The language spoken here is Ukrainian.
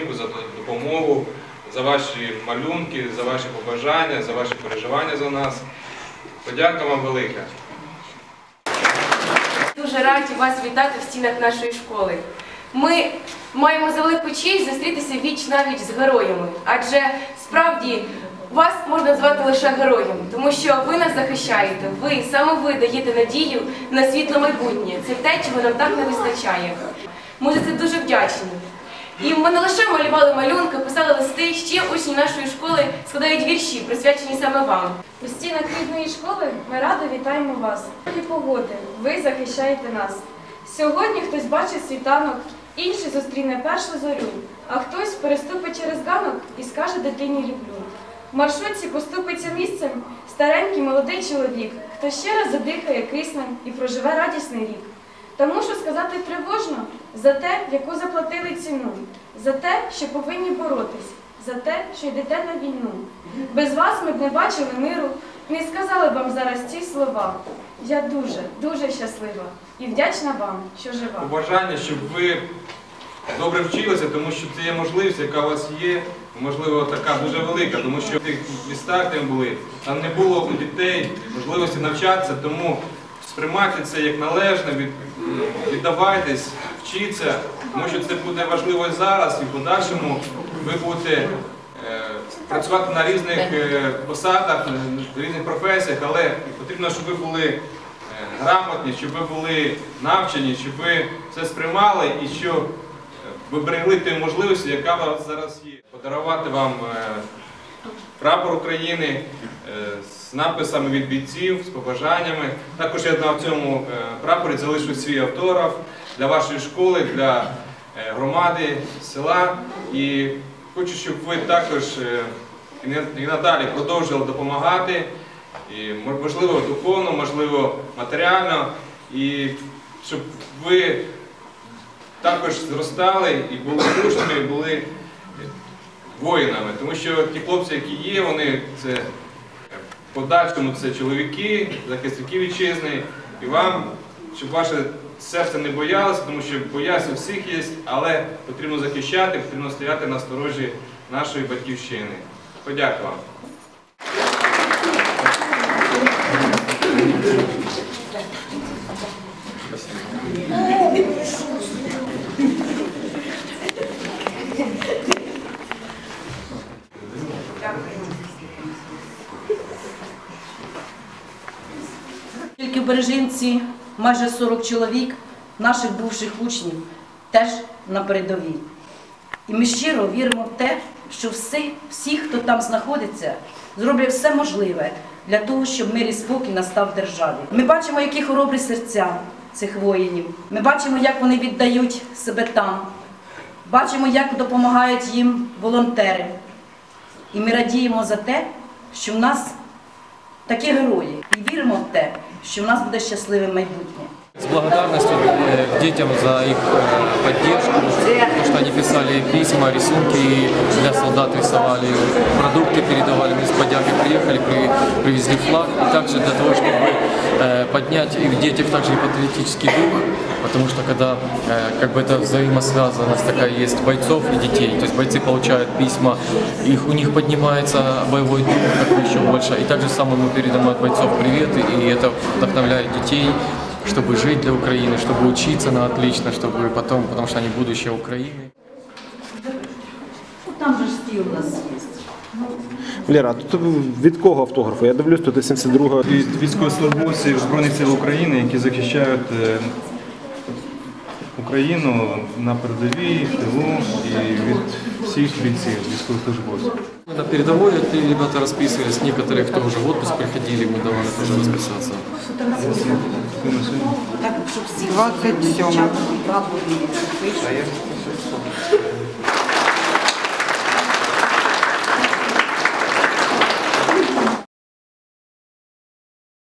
підтримку, за допомогу, за ваші малюнки, за ваші побажання, за ваші переживання за нас. Подяка вам велика. Дуже раді вас вітати в стінах нашої школи. Ми маємо за велику честь зустрітися віч навіть з героями, адже справді вас можна звати лише героєм, тому що ви нас захищаєте. Ви саме ви даєте надію на світле майбутнє. Це те, чого нам так не вистачає. Ми за це дуже вдячні. І ми не лише малювали малюнки, писали листи, ще учні нашої школи складають вірші, присвячені саме вам. У стінах рідної школи ми радо вітаємо вас. І погоди, ви захищаєте нас. Сьогодні хтось бачить світанок, інший зустріне першу зорю, а хтось переступить через ганок і скаже дитині люблю. В маршрутці поступиться місцем старенький молодий чоловік, хто ще раз задихає киснем і проживе радісний рік. Та мушу сказати тривожно за те, яку заплатили ціну, за те, що повинні боротись, за те, що йдете на війну. Без вас ми б не бачили миру, не сказали б вам зараз ці слова. Я дуже, дуже щаслива і вдячна вам, що жива. Побажання, щоб ви добре вчилися, тому що це є можливість, яка у вас є, можливо, така дуже велика, тому що в тих містах, де були, там не було дітей можливості навчатися, тому сприймайте це як належне, віддавайтесь, вчіться, тому що це буде важливо і зараз, і в подальшому ви будете е, працювати на різних е, посадах, в різних професіях, але потрібно, щоб ви були е, грамотні, щоб ви були навчені, щоб ви це сприймали і що е, ви берегли ту можливість, яка у вас зараз є. Подарувати вам прапор України е, з написами від бійців, з побажаннями. Також я на цьому е, прапорі залишу свій автограф для вашої школи, для е, громади, села. І хочу, щоб ви також і надалі продовжували допомагати, і, можливо, духовно, можливо, матеріально, і щоб ви також зростали і були мужніми, і були воїнами. Тому що ті хлопці, які є, вони це е, подальшому це чоловіки, захисники вітчизни, і вам, щоб ваше серце не боялося, тому що бояться всіх є, але потрібно захищати, потрібно стояти на сторожі нашої батьківщини. Подякую вам. Тільки в Бережинці майже 40 чоловік наших бувших учнів теж на передовій. І ми щиро віримо в те, що всі, всі, хто там знаходиться, зроблять все можливе для того, щоб мир і спокій настав в державі. Ми бачимо, які хоробрі серця цих воїнів. Ми бачимо, як вони віддають себе там. Бачимо, як допомагають їм волонтери. І ми радіємо за те, що в нас такі герої. І віримо в те, що в нас буде щасливе майбутнє. С благодарностью э, к детям за их э, поддержку, то, что они писали письма, рисунки и для солдат рисовали, продукты передавали, мы с подяки приехали, при- привезли флаг, и также для того, чтобы э, поднять и в детях также и патриотический дух, потому что когда э, как бы это взаимосвязанность такая есть бойцов и детей, то есть бойцы получают письма, их, у них поднимается боевой дух как бы еще больше, и также самое мы передаем от бойцов приветы, и это вдохновляет детей, чтобы жить для Украины, чтобы учиться на отлично, чтобы потом, потому что они будущее Украины. Там же ж стіл у нас є. Лера, а тут від кого автографу? Я дивлюсь, тут 72 від військовослужбовців Збройних сил України, які захищають е, Україну на передовій, в тилу і від всіх бійців, військовослужбовців. На передовой эти ребята расписывались, некоторые, кто уже в отпуск приходили, мы давали тоже расписаться. 27.